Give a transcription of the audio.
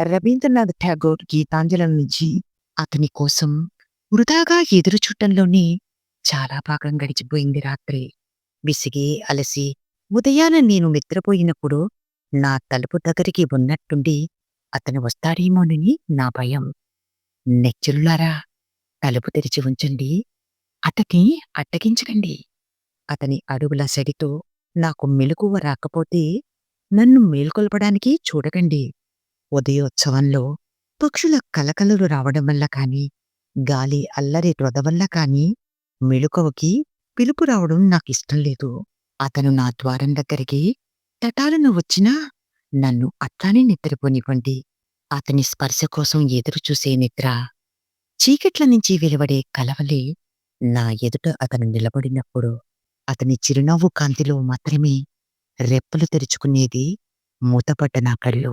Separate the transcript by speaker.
Speaker 1: రవీంద్రనాథ్ ఠాగూర్ గీతాంజలి నుంచి అతని కోసం వృధాగా ఎదురుచూటంలోనే చాలా భాగం గడిచిపోయింది రాత్రి. విసిగి అలసి ఉదయాన నేను నిద్రపోయినప్పుడు నా తలుపు దగ్గరికి ఉన్నట్టుండి అతను వస్తాడేమోనని నా భయం. నెచ్చులారా తలుపు తెరిచి ఉంచండి. అతని అట్టగించకండి అతని అడుగుల సడితో నాకు మెలకువ రాకపోతే నన్ను మేల్కొల్పడానికి చూడకండి. ఉదయోత్సవంలో పక్షుల కలకలలు రావడం వల్ల కాని గాలి అల్లరి రొద వల్ల కాని మెళుకువకి పిలుపు రావడం నాకిష్టం లేదు. అతను నా ద్వారం దగ్గరికి తటాలను వచ్చినా నన్ను అట్లానే నిద్రపోనివ్వండి. అతని స్పర్శ కోసం ఎదురుచూసే నిద్ర చీకట్ల నుంచి వెలువడే కలవలే నా ఎదుట అతను నిలబడినప్పుడు అతని చిరునవ్వు కాంతిలో మాత్రమే రెప్పలు తెరుచుకునేది మూతపడ్డ నా కళ్ళు.